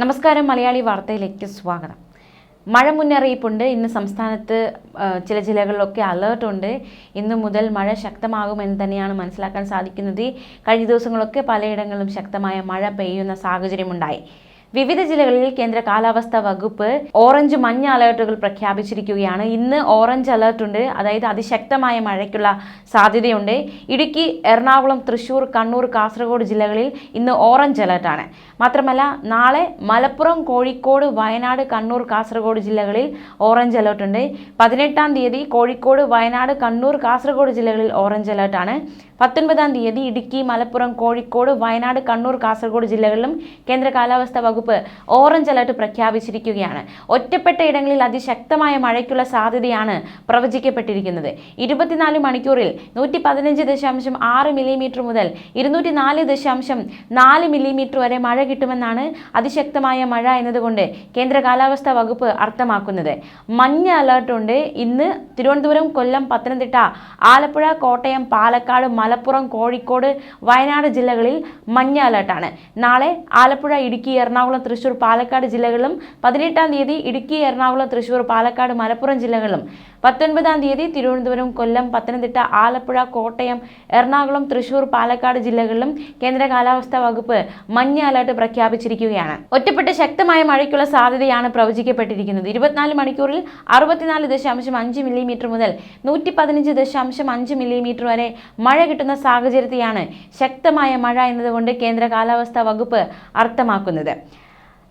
നമസ്കാരം മലയാളി വാർത്തയിലേക്ക് സ്വാഗതം. മഴ മുന്നറിയിപ്പുണ്ട്. ഇന്ന് സംസ്ഥാനത്ത് ചില ജില്ലകളിലൊക്കെ അലേർട്ട് ഉണ്ട്. ഇന്നു മുതൽ മഴ ശക്തമാകുമെന്ന് തന്നെയാണ് മനസ്സിലാക്കാൻ സാധിക്കുന്നത്. കഴിഞ്ഞ ദിവസങ്ങളൊക്കെ പലയിടങ്ങളിലും ശക്തമായ മഴ പെയ്യുന്ന സാഹചര്യമുണ്ടായി. വിവിധ ജില്ലകളിൽ കേന്ദ്ര കാലാവസ്ഥാ വകുപ്പ് ഓറഞ്ച് മഞ്ഞ അലേർട്ടുകൾ പ്രഖ്യാപിച്ചിരിക്കുകയാണ്. ഇന്ന് ഓറഞ്ച് അലേർട്ട് ഉണ്ട്. അതായത് അതിശക്തമായ മഴയ്ക്കുള്ള സാധ്യതയുണ്ട്. ഇടുക്കി എറണാകുളം തൃശൂർ കണ്ണൂർ കാസർഗോഡ് ജില്ലകളിൽ ഇന്ന് ഓറഞ്ച് അലേർട്ടാണ്. മാത്രമല്ല നാളെ മലപ്പുറം കോഴിക്കോട് വയനാട് കണ്ണൂർ കാസർഗോഡ് ജില്ലകളിൽ ഓറഞ്ച് അലേർട്ട് ഉണ്ട്. പതിനെട്ടാം തീയതി കോഴിക്കോട് വയനാട് കണ്ണൂർ കാസർഗോഡ് ജില്ലകളിൽ ഓറഞ്ച് അലേർട്ടാണ്. പത്തൊൻപതാം തീയതി ഇടുക്കി മലപ്പുറം കോഴിക്കോട് വയനാട് കണ്ണൂർ കാസർഗോഡ് ജില്ലകളിലും കേന്ദ്ര കാലാവസ്ഥാ വകുപ്പ് ഓറഞ്ച് അലർട്ട് പ്രഖ്യാപിച്ചിരിക്കുകയാണ്. ഒറ്റപ്പെട്ട ഇടങ്ങളിൽ അതിശക്തമായ മഴയ്ക്കുള്ള സാധ്യതയാണ് പ്രവചിക്കപ്പെട്ടിരിക്കുന്നത്. ഇരുപത്തിനാല് മണിക്കൂറിൽ നൂറ്റി പതിനഞ്ച് ദശാംശം ആറ് മില്ലിമീറ്റർ മുതൽ ഇരുന്നൂറ്റി നാല് ദശാംശം നാല് മില്ലിമീറ്റർ വരെ മഴ കിട്ടുമെന്നാണ് അതിശക്തമായ മഴ എന്നതുകൊണ്ട് കേന്ദ്ര കാലാവസ്ഥാ വകുപ്പ് അർത്ഥമാക്കുന്നത്. മഞ്ഞ അലർട്ട് ഉണ്ട്. ഇന്ന് തിരുവനന്തപുരം കൊല്ലം പത്തനംതിട്ട ആലപ്പുഴ കോട്ടയം പാലക്കാട് മലപ്പുറം കോഴിക്കോട് വയനാട് ജില്ലകളിൽ മഞ്ഞ അലർട്ടാണ്. നാളെ ആലപ്പുഴ ഇടുക്കി എറണാകുളം തൃശൂർ പാലക്കാട് ജില്ലകളിലും പതിനെട്ടാം തീയതി ഇടുക്കി എറണാകുളം തൃശൂർ പാലക്കാട് മലപ്പുറം ജില്ലകളിലും പത്തൊൻപതാം തീയതി തിരുവനന്തപുരം കൊല്ലം പത്തനംതിട്ട ആലപ്പുഴ കോട്ടയം എറണാകുളം തൃശൂർ പാലക്കാട് ജില്ലകളിലും കേന്ദ്ര കാലാവസ്ഥാ വകുപ്പ് മഞ്ഞ അലർട്ട് പ്രഖ്യാപിച്ചിരിക്കുകയാണ്. ഒറ്റപ്പെട്ട ശക്തമായ മഴയ്ക്കുള്ള സാധ്യതയാണ് പ്രവചിക്കപ്പെട്ടിരിക്കുന്നത്. ഇരുപത്തിനാല് മണിക്കൂറിൽ അറുപത്തിനാല് ദശാംശം അഞ്ച് മില്ലിമീറ്റർ മുതൽ നൂറ്റി പതിനഞ്ച് ദശാംശം അഞ്ച് മില്ലിമീറ്റർ വരെ മഴ കിട്ടുന്ന സാഹചര്യത്തെയാണ് ശക്തമായ മഴ എന്നതുകൊണ്ട് കേന്ദ്ര കാലാവസ്ഥാ വകുപ്പ് അർത്ഥമാക്കുന്നത്.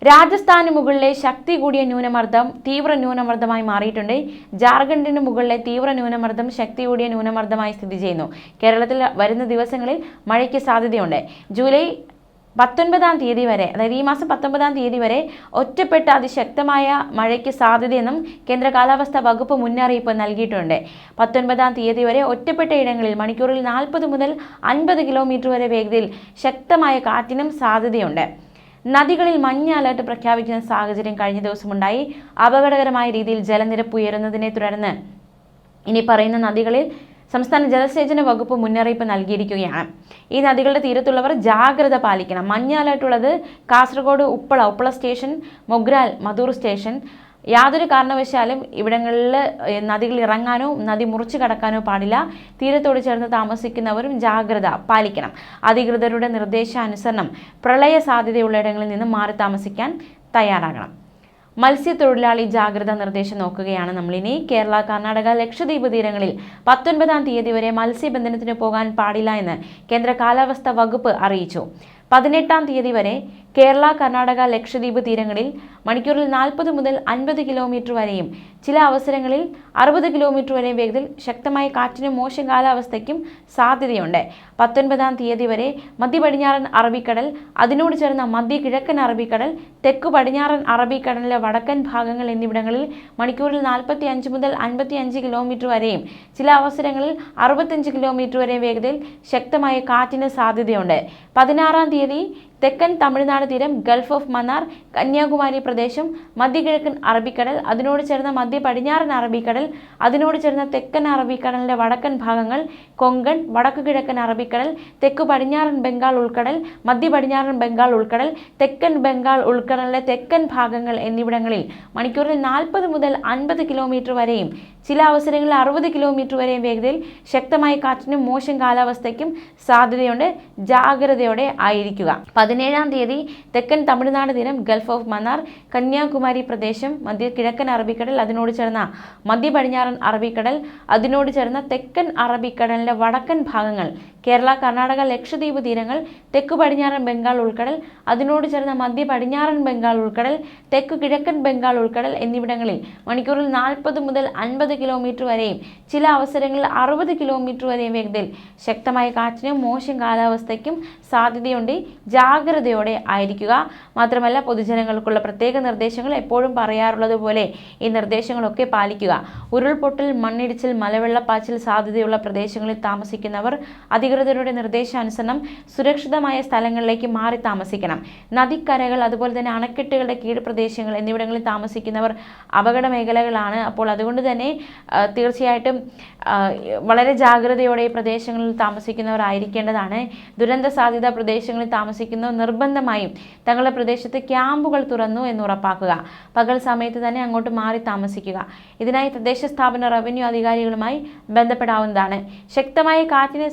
രാജസ്ഥാന് മുകളിലെ ശക്തി കൂടിയ ന്യൂനമർദ്ദം തീവ്ര ന്യൂനമർദ്ദമായി മാറിയിട്ടുണ്ട്. ജാർഖണ്ഡിന് മുകളിലെ തീവ്ര ന്യൂനമർദ്ദം ശക്തി കൂടിയ ന്യൂനമർദ്ദമായി സ്ഥിതി ചെയ്യുന്നു. കേരളത്തിൽ വരുന്ന ദിവസങ്ങളിൽ മഴയ്ക്ക് സാധ്യതയുണ്ട്. ജൂലൈ പത്തൊൻപതാം തീയതി വരെ അതായത് ഈ മാസം പത്തൊൻപതാം തീയതി വരെ ഒറ്റപ്പെട്ട അതിശക്തമായ മഴയ്ക്ക് സാധ്യതയെന്നും കേന്ദ്ര കാലാവസ്ഥാ വകുപ്പ് മുന്നറിയിപ്പ് നൽകിയിട്ടുണ്ട്. പത്തൊൻപതാം തീയതി വരെ ഒറ്റപ്പെട്ട ഇടങ്ങളിൽ മണിക്കൂറിൽ നാൽപ്പത് മുതൽ അൻപത് കിലോമീറ്റർ വരെ വേഗതയിൽ ശക്തമായ കാറ്റിനും സാധ്യതയുണ്ട്. നദികളിൽ മഞ്ഞ അലർട്ട് പ്രഖ്യാപിക്കുന്ന സാഹചര്യം കഴിഞ്ഞ ദിവസമുണ്ടായി. അപകടകരമായ രീതിയിൽ ജലനിരപ്പ് ഉയരുന്നതിനെ തുടർന്ന് ഇനി പറയുന്ന നദികളിൽ സംസ്ഥാന ജലസേചന വകുപ്പ് മുന്നറിയിപ്പ് നൽകിയിരിക്കുകയാണ്. ഈ നദികളുടെ തീരത്തുള്ളവർ ജാഗ്രത പാലിക്കണം. മഞ്ഞ അലർട്ടുള്ളത് കാസർഗോഡ് ഉപ്പള ഉപ്പള സ്റ്റേഷൻ മൊഗ്രാൽ മധൂർ സ്റ്റേഷൻ യാതൊരു കാരണവശാലും ഇവിടങ്ങളിൽ നദികൾ ഇറങ്ങാനോ നദി മുറിച്ചു കടക്കാനോ പാടില്ല. തീരത്തോട് ചേർന്ന് താമസിക്കുന്നവരും ജാഗ്രത പാലിക്കണം. അധികൃതരുടെ നിർദ്ദേശാനുസരണം പ്രളയ സാധ്യതയുള്ള ഇടങ്ങളിൽ നിന്ന് മാറി താമസിക്കാൻ തയ്യാറാകണം. മത്സ്യത്തൊഴിലാളി ജാഗ്രതാ നിർദ്ദേശം നോക്കുകയാണ് നമ്മളിനി. കേരള കർണാടക ലക്ഷദ്വീപ് തീരങ്ങളിൽ പത്തൊൻപതാം തീയതി വരെ മത്സ്യബന്ധനത്തിന് പോകാൻ പാടില്ല എന്ന് കേന്ദ്ര കാലാവസ്ഥാ വകുപ്പ് അറിയിച്ചു. പതിനെട്ടാം തീയതി വരെ കേരള കർണാടക ലക്ഷദ്വീപ് തീരങ്ങളിൽ മണിക്കൂറിൽ നാൽപ്പത് മുതൽ അൻപത് കിലോമീറ്റർ വരെയും ചില അവസരങ്ങളിൽ അറുപത് കിലോമീറ്റർ വരെയും വേഗത്തിൽ ശക്തമായ കാറ്റിനും മോശം കാലാവസ്ഥയ്ക്കും സാധ്യതയുണ്ട്. പത്തൊൻപതാം തീയതി വരെ മധ്യ പടിഞ്ഞാറൻ അറബിക്കടൽ അതിനോട് ചേർന്ന മധ്യ കിഴക്കൻ അറബിക്കടൽ തെക്കു പടിഞ്ഞാറൻ അറബിക്കടലിലെ വടക്കൻ ഭാഗങ്ങൾ എന്നിവിടങ്ങളിൽ മണിക്കൂറിൽ നാൽപ്പത്തി അഞ്ച് മുതൽ അൻപത്തി അഞ്ച് കിലോമീറ്റർ വരെയും ചില അവസരങ്ങളിൽ അറുപത്തഞ്ച് കിലോമീറ്റർ വരെയും വേഗതയിൽ ശക്തമായ കാറ്റിന് സാധ്യതയുണ്ട്. പതിനാറാം തീയതി തെക്കൻ തമിഴ്നാട് തീരം ഗൾഫ് ഓഫ് മന്നാർ കന്യാകുമാരി പ്രദേശം മധ്യകിഴക്കൻ അറബിക്കടൽ അതിനോട് ചേർന്ന മധ്യ പടിഞ്ഞാറൻ അറബിക്കടൽ അതിനോട് ചേർന്ന തെക്കൻ അറബിക്കടലിന്റെ വടക്കൻ ഭാഗങ്ങൾ കൊങ്കൺ വടക്കു കിഴക്കൻ അറബിക്കടൽ തെക്കു പടിഞ്ഞാറൻ ബംഗാൾ ഉൾക്കടൽ മധ്യ പടിഞ്ഞാറൻ ബംഗാൾ ഉൾക്കടൽ തെക്കൻ ബംഗാൾ ഉൾക്കടലിലെ തെക്കൻ ഭാഗങ്ങൾ എന്നിവിടങ്ങളിൽ മണിക്കൂറിൽ നാൽപ്പത് മുതൽ അൻപത് കിലോമീറ്റർ വരെയും ചില അവസരങ്ങളിൽ അറുപത് കിലോമീറ്റർ വരെയും വേഗതയിൽ ശക്തമായ കാറ്റിനും മോശം കാലാവസ്ഥയ്ക്കും സാധ്യതയുണ്ട്. ജാഗ്രതയോടെ ആയിരിക്കുക. പതിനേഴാം തീയതി തെക്കൻ തമിഴ്നാട് തീരം ഗൾഫ് ഓഫ് മന്നാർ കന്യാകുമാരി പ്രദേശം മധ്യ കിഴക്കൻ അറബിക്കടൽ അതിനോട് ചേർന്ന മധ്യ പടിഞ്ഞാറൻ അറബിക്കടൽ അതിനോട് ചേർന്ന തെക്കൻ അറബിക്കടലിന്റെ വടക്കൻ ഭാഗങ്ങൾ കേരള കർണാടക ലക്ഷദ്വീപ് തീരങ്ങൾ തെക്കു പടിഞ്ഞാറൻ ബംഗാൾ ഉൾക്കടൽ അതിനോട് ചേർന്ന മധ്യ പടിഞ്ഞാറൻ ബംഗാൾ ഉൾക്കടൽ തെക്കു കിഴക്കൻ ബംഗാൾ ഉൾക്കടൽ എന്നിവിടങ്ങളിൽ മണിക്കൂറിൽ നാൽപ്പത് മുതൽ അൻപത് കിലോമീറ്റർ വരെയും ചില അവസരങ്ങളിൽ അറുപത് കിലോമീറ്റർ വരെയും വേഗതയിൽ. ശക്തമായ കാറ്റിനും മോശം കാലാവസ്ഥയ്ക്കും സാധ്യതയുണ്ട്. ജാഗ്രതയോടെ ആയിരിക്കുക. മാത്രമല്ല പൊതുജനങ്ങൾക്കുള്ള പ്രത്യേക നിർദ്ദേശങ്ങൾ എപ്പോഴും പറയാറുള്ളത് പോലെ ഈ നിർദ്ദേശങ്ങളൊക്കെ പാലിക്കുക. ഉരുൾപൊട്ടൽ മണ്ണിടിച്ചിൽ മലവെള്ളപ്പാച്ചിൽ സാധ്യതയുള്ള പ്രദേശങ്ങളിൽ താമസിക്കുന്നവർ അധികൃതർ അധികൃതരുടെ നിർദ്ദേശാനുസരണം സുരക്ഷിതമായ സ്ഥലങ്ങളിലേക്ക് മാറി താമസിക്കണം. നദിക്കരകൾ അതുപോലെ തന്നെ അണക്കെട്ടുകളുടെ കീഴ്പ്രദേശങ്ങൾ എന്നിവിടങ്ങളിൽ താമസിക്കുന്നവർ അപകട മേഖലകളാണ്. അപ്പോൾ അതുകൊണ്ട് തന്നെ തീർച്ചയായിട്ടും വളരെ ജാഗ്രതയോടെ ഈ പ്രദേശങ്ങളിൽ താമസിക്കുന്നവർ ആയിരിക്കേണ്ടതാണ്. ദുരന്ത സാധ്യത പ്രദേശങ്ങളിൽ താമസിക്കുന്നവർ നിർബന്ധമായും തങ്ങളുടെ പ്രദേശത്ത് ക്യാമ്പുകൾ തുറന്നു എന്ന് ഉറപ്പാക്കുക. പകൽ സമയത്ത് തന്നെ അങ്ങോട്ട് മാറി താമസിക്കുക. ഇതിനായി തദ്ദേശ സ്ഥാപന റവന്യൂ അധികാരികളുമായി ബന്ധപ്പെടാവുന്നതാണ്. ശക്തമായ കാറ്റിന്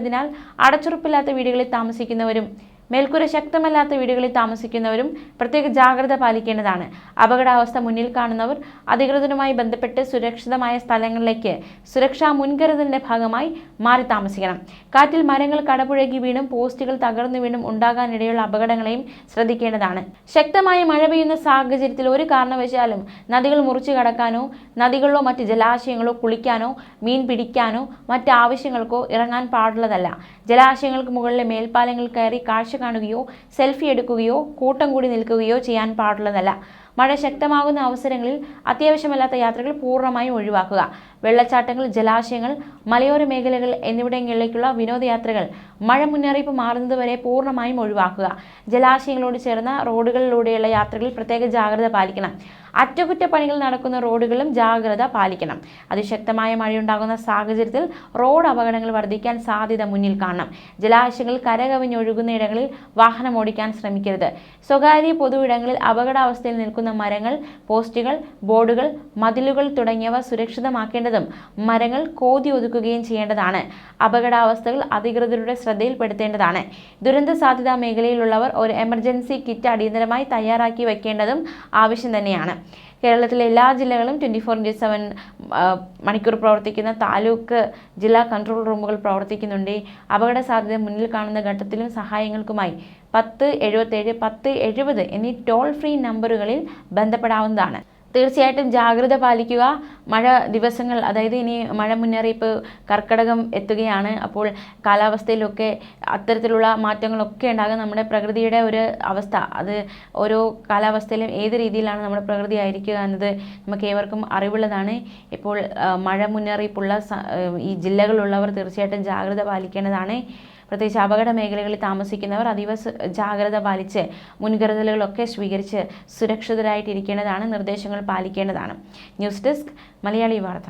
സാധ്യതയുള്ളതിനാൽ അടച്ചുറപ്പില്ലാത്ത വീടുകളിൽ താമസിക്കുന്നവരും മേൽക്കൂര ശക്തമല്ലാത്ത വീടുകളിൽ താമസിക്കുന്നവരും പ്രത്യേക ജാഗ്രത പാലിക്കേണ്ടതാണ്. അപകടാവസ്ഥ മുന്നിൽ കാണുന്നവർ അധികൃതരുമായി ബന്ധപ്പെട്ട് സുരക്ഷിതമായ സ്ഥലങ്ങളിലേക്ക് സുരക്ഷാ മുൻകരുതലിന്റെ ഭാഗമായി മാറി താമസിക്കണം. കാറ്റിൽ മരങ്ങൾ കടപുഴകി വീണും പോസ്റ്റുകൾ തകർന്നു വീണും ഉണ്ടാകാനിടയുള്ള അപകടങ്ങളെയും ശ്രദ്ധിക്കേണ്ടതാണ്. ശക്തമായ മഴ പെയ്യുന്ന സാഹചര്യത്തിൽ ഒരു കാരണവശാലും നദികൾ മുറിച്ചു കടക്കാനോ നദികളിലോ മറ്റ് ജലാശയങ്ങളോ കുളിക്കാനോ മീൻ പിടിക്കാനോ മറ്റ് ആവശ്യങ്ങൾക്കോ ഇറങ്ങാൻ പാടുള്ളതല്ല. ജലാശയങ്ങൾക്ക് മുകളിലെ മേൽപ്പാലങ്ങൾ കയറി കാഴ്ച കാണുകയോ സെൽഫി എടുക്കുകയോ കൂട്ടം കൂടി നിൽക്കുകയോ ചെയ്യാൻ പാടുള്ളതല്ല. മഴ ശക്തമാകുന്ന അവസരങ്ങളിൽ അത്യാവശ്യമല്ലാത്ത യാത്രകൾ പൂർണമായും ഒഴിവാക്കുക. വെള്ളച്ചാട്ടങ്ങൾ ജലാശയങ്ങൾ മലയോര മേഖലകൾ എന്നിവിടങ്ങളിലേക്കുള്ള വിനോദയാത്രകൾ മഴ മുന്നറിയിപ്പ് മാറുന്നതുവരെ പൂർണമായും ഒഴിവാക്കുക. ജലാശയങ്ങളോട് ചേർന്ന റോഡുകളിലൂടെയുള്ള യാത്രകളിൽ പ്രത്യേക ജാഗ്രത പാലിക്കണം. അറ്റകുറ്റപ്പണികൾ നടക്കുന്ന റോഡുകളും ജാഗ്രത പാലിക്കണം. അതിശക്തമായ മഴയുണ്ടാകുന്ന സാഹചര്യത്തിൽ റോഡ് അപകടങ്ങൾ വർദ്ധിക്കാൻ സാധ്യത മുന്നിൽ കാണണം. ജലാശയങ്ങൾ കരകവിഞ്ഞൊഴുകുന്ന ഇടങ്ങളിൽ വാഹനം ഓടിക്കാൻ ശ്രമിക്കരുത്. സ്വകാര്യ പൊതു ഇടങ്ങളിൽ അപകടാവസ്ഥയിൽ നിൽക്കുന്ന മരങ്ങൾ പോസ്റ്റുകൾ ബോർഡുകൾ മതിലുകൾ തുടങ്ങിയവ സുരക്ഷിതമാക്കേണ്ടതും മരങ്ങൾ കോതി ഒതുക്കുകയും ചെയ്യേണ്ടതാണ്. അപകടാവസ്ഥകൾ അധികൃതരുടെ ശ്രദ്ധയിൽപ്പെടുത്തേണ്ടതാണ്. ദുരന്ത സാധ്യതാ മേഖലയിലുള്ളവർ ഒരു എമർജൻസി കിറ്റ് അടിയന്തരമായി തയ്യാറാക്കി വയ്ക്കേണ്ടതും ആവശ്യം തന്നെയാണ്. കേരളത്തിലെ എല്ലാ ജില്ലകളും ട്വന്റി ഫോർ ഇന്റു സെവൻ മണിക്കൂർ പ്രവർത്തിക്കുന്ന താലൂക്ക് ജില്ലാ കൺട്രോൾ റൂമുകൾ പ്രവർത്തിക്കുന്നുണ്ട്. അപകട സാധ്യത മുന്നിൽ കാണുന്ന ഘട്ടത്തിലും സഹായങ്ങൾക്കുമായി പത്ത് എഴുപത്തേഴ് പത്ത് എഴുപത് എന്നീ ടോൾ ഫ്രീ നമ്പറുകളിൽ ബന്ധപ്പെടാവുന്നതാണ്. തീർച്ചയായിട്ടും ജാഗ്രത പാലിക്കുക. മഴ ദിവസങ്ങൾ അതായത് ഇനി മഴ മുന്നറിയിപ്പ് കർക്കടകം എത്തുകയാണ്. അപ്പോൾ കാലാവസ്ഥയിലൊക്കെ അത്തരത്തിലുള്ള മാറ്റങ്ങളൊക്കെ ഉണ്ടാകും. നമ്മുടെ പ്രകൃതിയുടെ ഒരു അവസ്ഥ അത് ഓരോ കാലാവസ്ഥയിലും ഏത് രീതിയിലാണ് നമ്മുടെ പ്രകൃതി ആയിരിക്കുക എന്നത് നമുക്ക് ഏവർക്കും അറിവുള്ളതാണ്. ഇപ്പോൾ മഴ മുന്നറിയിപ്പുള്ള ഈ ജില്ലകളുള്ളവർ തീർച്ചയായിട്ടും ജാഗ്രത പാലിക്കേണ്ടതാണ്. പ്രത്യേകിച്ച് അപകട മേഖലകളിൽ താമസിക്കുന്നവർ അതീവ ജാഗ്രത പാലിച്ച് മുൻകരുതലുകളൊക്കെ സ്വീകരിച്ച് സുരക്ഷിതരായിട്ടിരിക്കേണ്ടതാണ് നിർദ്ദേശങ്ങൾ പാലിക്കേണ്ടതാണ്. ന്യൂസ് ഡെസ്ക് മലയാളി വാർത്ത.